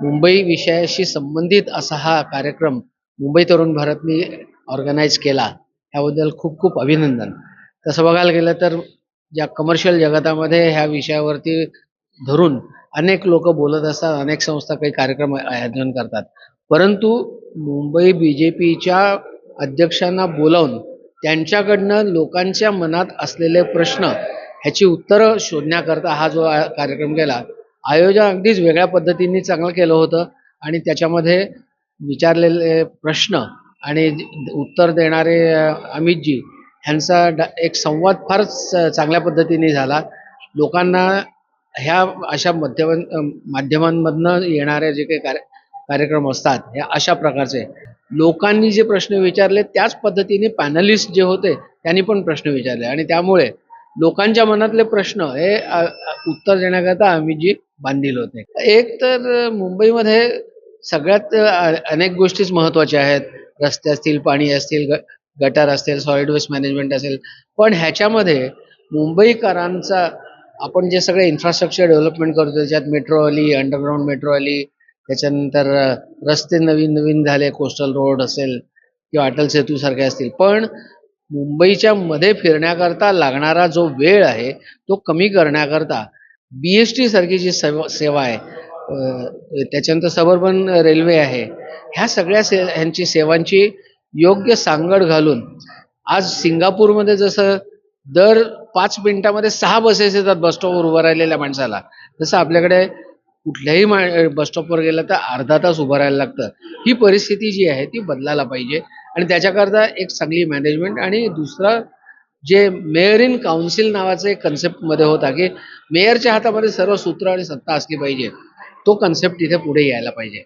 मुंबई विषयाशी संबंधित असा हा कार्यक्रम मुंबई तरुण भारतनी ऑर्गनाईज केला. त्याबद्दल खूप खूप अभिनंदन. तसं बघायला गेलं तर ज्या कमर्शियल जगतामध्ये ह्या विषयावरती धरून अनेक लोक बोलत असतात अनेक संस्था काही कार्यक्रम आयोजन करतात. परंतु मुंबई बी जे पीच्या अध्यक्षांना बोलावून त्यांच्याकडनं लोकांच्या मनात असलेले प्रश्न ह्याची उत्तरं शोधण्याकरता हा जो कार्यक्रम केला आयोजन अगदीच वेगळ्या पद्धतीने चांगलं केलं होतं आणि त्याच्यामध्ये विचारलेले प्रश्न आणि उत्तर देणारे अमितजी ह्यांचा ड- एक संवाद फारच चांगल्या पद्धतीने झाला. लोकांना ह्या अशा मध्यम माध्यमांमधनं येणारे जे काही कार्य कार्यक्रम असतात हे अशा प्रकारचे. लोकांनी जे प्रश्न विचारले त्याच पद्धतीने पॅनलिस्ट जे होते त्यांनी पण प्रश्न विचारले आणि त्यामुळे लोकांच्या मनातले प्रश्न हे उत्तर देण्याकरता अमितजी बांधील होते. एक तर मुंबईमध्ये सगळ्यात अनेक गोष्टीच महत्त्वाच्या आहेत. रस्ते असतील पाणी असतील ग गटार असतील सॉलिड वेस्ट मॅनेजमेंट असेल. पण ह्याच्यामध्ये मुंबईकरांचा आपण जे सगळे इन्फ्रास्ट्रक्चर डेव्हलपमेंट करतो त्याच्यात मेट्रो आली अंडरग्राऊंड मेट्रो आली त्याच्यानंतर रस्ते नवीन नवीन झाले कोस्टल रोड असेल किंवा अटल सेतू सारखे असतील. पण मुंबईच्या मध्ये फिरण्याकरता लागणारा जो वेळ आहे तो कमी करण्याकरता बी एस टी सारखी जी सेवा सेवा आहे त्याच्यानंतर सबर्बन रेल्वे आहे ह्या सगळ्या से ह्यांची सेवांची योग्य सांगड घालून आज सिंगापूरमध्ये जसं दर पाच मिनिटामध्ये सहा बसेस येतात बस स्टॉपवर उभं राहिलेल्या माणसाला तसं आपल्याकडे कुठल्याही मा बसस्टॉपवर गेलं तर अर्धा तास उभं राहायला लागतं. ही परिस्थिती जी आहे ती बदलायला पाहिजे. आणि त्याच्याकरता एक चांगली मॅनेजमेंट आणि दुसरं जे मेयर इन काउन्सिल नावाचं एक कन्सेप्टमध्ये होता की मेयरच्या हातामध्ये सर्व सूत्र आणि सत्ता असली पाहिजे. तो कन्सेप्ट तिथे पुढे यायला पाहिजे.